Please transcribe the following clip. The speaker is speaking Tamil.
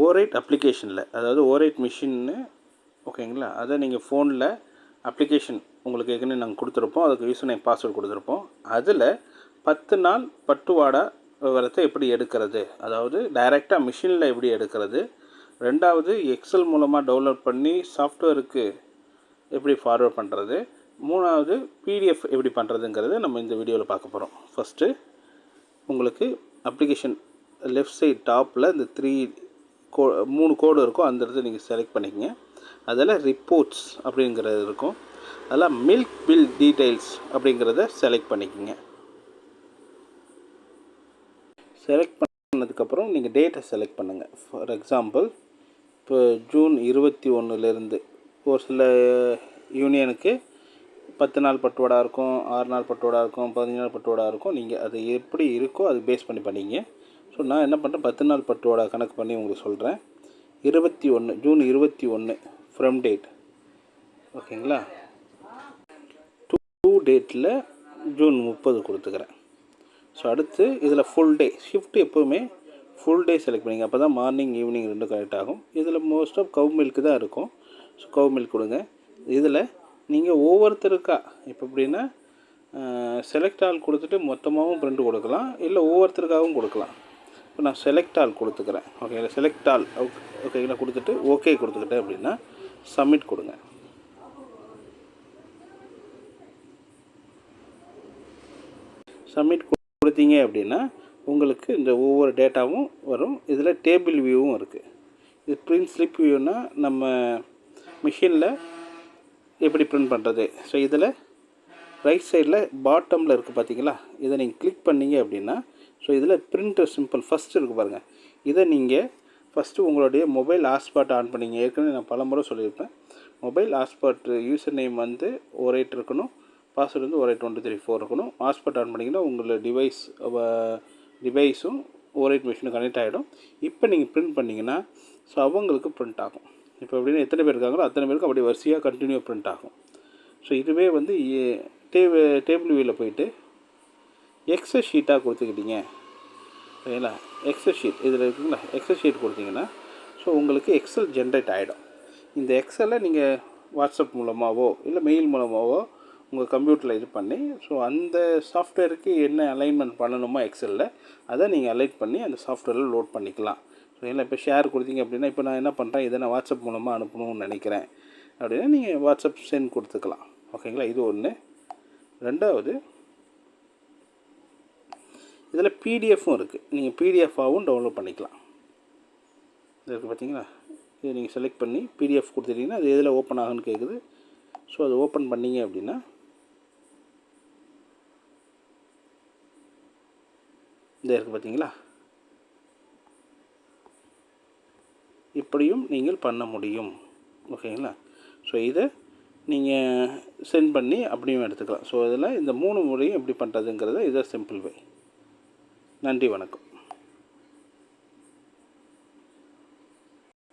ஓரைட் அப்ளிகேஷனில் அதாவது ஓரைட் மிஷின்னு ஓகேங்களா? அதை நீங்கள் ஃபோனில் அப்ளிகேஷன் உங்களுக்கு ஏற்கனவே நாங்கள் கொடுத்துருப்போம். அதுக்கு யூஸ் நேம் பாஸ்வேர்டு கொடுத்துருப்போம். அதில் பத்து நாள் பட்டுவாடா விவரத்தை எப்படி எடுக்கிறது? அதாவது டைரெக்டாக மிஷினில் எப்படி எடுக்கிறது? ரெண்டாவது எக்ஸல் மூலமாக டவுன்லோட் பண்ணி சாஃப்ட்வேருக்கு எப்படி ஃபார்வேர்ட் பண்ணுறது மூணாவது பிடிஎஃப் எப்படி பண்ணுறதுங்கிறத நம்ம இந்த வீடியோவில் பார்க்க போகிறோம் ஃபஸ்ட்டு உங்களுக்கு அப்ளிகேஷன் லெஃப்ட் சைட் டாப்பில் இந்த த்ரீ கோ மூணு கோடு இருக்கும் அந்த இடத்த நீங்கள் செலக்ட் பண்ணிக்கங்க. அதில் ரிப்போர்ட்ஸ் அப்படிங்கிறது இருக்கும். அதில் மில்க் பில் டீட்டெயில்ஸ் அப்படிங்கிறத செலக்ட் பண்ணிக்கோங்க. செலக்ட் பண்ணதுக்கப்புறம் நீங்கள் டேட்டை செலக்ட் பண்ணுங்கள் ஃபார் எக்ஸாம்பிள் இப்போ ஜூன் இருபத்தி ஒன்றுலேருந்து ஒரு சில யூனியனுக்கு பத்து நாள் பட்டுவாடா இருக்கும் ஆறு நாள் பட்டுவாடா இருக்கும் பதினஞ்சு நாள் பட்டுவாடா இருக்கும். நீங்கள் அது எப்படி இருக்கோ அது பேஸ் பண்ணி பண்ணிங்க ஸோ நான் என்ன பண்ணுறேன் பத்து நாள் பட்டுவாடா கணக்கு பண்ணி உங்களுக்கு சொல்கிறேன் இருபத்தி ஒன்று ஜூன் இருபத்தி ஒன்று ஃப்ரம் டேட் ஓகேங்களா? டூ டூ டேட்டில் ஜூன் முப்பது கொடுத்துக்கிறேன். ஸோ அடுத்து இதில் ஃபுல் டே ஷிஃப்ட் எப்போவுமே ஃபுல் டே செலக்ட் பண்ணிங்க. அப்போ தான் மார்னிங் ஈவினிங் ரெண்டும் கரெக்ட் ஆகும். இதில் மோஸ்ட் ஆஃப் கவ் மில்க்கு தான் இருக்கும். ஸோ கவ் மில்க் கொடுங்க. இதில் நீங்கள் ஒவ்வொருத்தருக்கா இப்போ எப்படின்னா செலக்ட் ஆள் கொடுத்துட்டு மொத்தமாகவும் பிரிண்ட் கொடுக்கலாம். இல்லை ஒவ்வொருத்தருக்காகவும் கொடுக்கலாம். இப்போ நான் செலக்ட் ஆல் கொடுத்துக்கிறேன். ஓகேங்களா செலக்ட் ஆல் ஓகேங்களா கொடுத்துட்டு ஓகே கொடுத்துக்கிட்டேன் அப்படின்னா சப்மிட் கொடுங்க. சப்மிட் கொடுத்தீங்க அப்படின்னா உங்களுக்கு இந்த ஒவ்வொரு டேட்டாவும் வரும். இதில் டேபிள் வியூவும் இருக்குது இது பிரிண்ட் ஸ்லிப் வியூனா நம்ம மிஷினில் எப்படி பிரிண்ட் பண்ணுறது ஸோ இதில் ரைட் சைடில் பாட்டமில் இருக்குது பார்த்தீங்களா இதை நீங்கள் கிளிக் பண்ணீங்க அப்படின்னா ஸோ இதில் பிரிண்டர் சிம்பிள் ஃபஸ்ட்டு இருக்குது பாருங்கள் இதை நீங்கள் ஃபஸ்ட்டு உங்களுடைய மொபைல் ஹாட்ஸ்பாட் ஆன் பண்ணிங்க. ஏற்கனவே நான் பல முறை சொல்லியிருப்பேன். மொபைல் ஹாட்ஸ்பாட் யூசர் நேம் வந்து ஒரு எயிட் இருக்கணும். பாஸ்வேர்டு வந்து ஒரு eight one two three four இருக்கணும். ஹாட்ஸ்பாட் ஆன் பண்ணிங்கன்னா உங்களோட டிவைஸ் டிவைஸும் ஒரு எயிட் மிஷினும் கனெக்ட் ஆகிடும் இப்போ நீங்கள் பிரிண்ட் பண்ணிங்கன்னா ஸோ அவங்களுக்கு பிரிண்ட் ஆகும். இப்போ எப்படின்னா எத்தனை பேர் இருக்காங்களோ அத்தனை பேருக்கு அப்படி வரிசையாக கண்டினியூ பிரிண்ட் ஆகும். ஸோ இதுவே வந்து டேபு டேபிள் வியூவில் போயிட்டு எக்ஸல் ஷீட்டாக கொடுத்துக்கிட்டீங்க. சரிங்களா? எக்ஸல் ஷீட் இதில் இருக்குங்களா? எக்ஸல் ஷீட் கொடுத்தீங்கன்னா ஸோ உங்களுக்கு எக்ஸல் ஜென்ரேட் ஆகிடும் இந்த எக்ஸலை நீங்கள் வாட்ஸ்அப் மூலமாகவோ இல்லை மெயில் மூலமாகவோ உங்கள் கம்ப்யூட்டரில் இது பண்ணி ஸோ அந்த சாஃப்ட்வேருக்கு என்ன அலைன்மெண்ட் பண்ணணுமோ எக்ஸலில் அதை நீங்கள் அலைட் பண்ணி அந்த சாஃப்ட்வேரில் லோட் பண்ணிக்கலாம். ஸோ இல்லை இப்போ ஷேர் கொடுத்தீங்க அப்படின்னா இப்போ நான் என்ன பண்ணுறேன் இதை நான் வாட்ஸ்அப் மூலமாக அனுப்பணும்னு நினைக்கிறேன். அப்படின்னா நீங்கள் வாட்ஸ்அப் சென்ட் கொடுத்துக்கலாம். ஓகேங்களா இது ஒன்று ரெண்டாவது இதில் பிடிஎஃப்பும் இருக்குது நீங்கள் பிடிஎஃபாகவும் டவுன்லோட் பண்ணிக்கலாம். இது இருக்குது பார்த்தீங்களா? இது நீங்கள் செலக்ட் பண்ணி பிடிஎஃப் கொடுத்துட்டிங்கன்னா அது எதில் ஓப்பன் ஆகுன்னு கேட்குது. ஸோ அது ஓப்பன் பண்ணிங்க அப்படின்னா இந்த இருக்குது பார்த்தீங்களா? இப்படியும் நீங்கள் பண்ண முடியும். ஓகேங்களா? ஸோ இதை நீங்கள் சென்ட் பண்ணி அப்படியும் எடுத்துக்கலாம். ஸோ இதில் இந்த மூணு முறையும் எப்படி பண்ணுறதுங்கிறத இதை சிம்பிள் வே நன்றி வணக்கம்.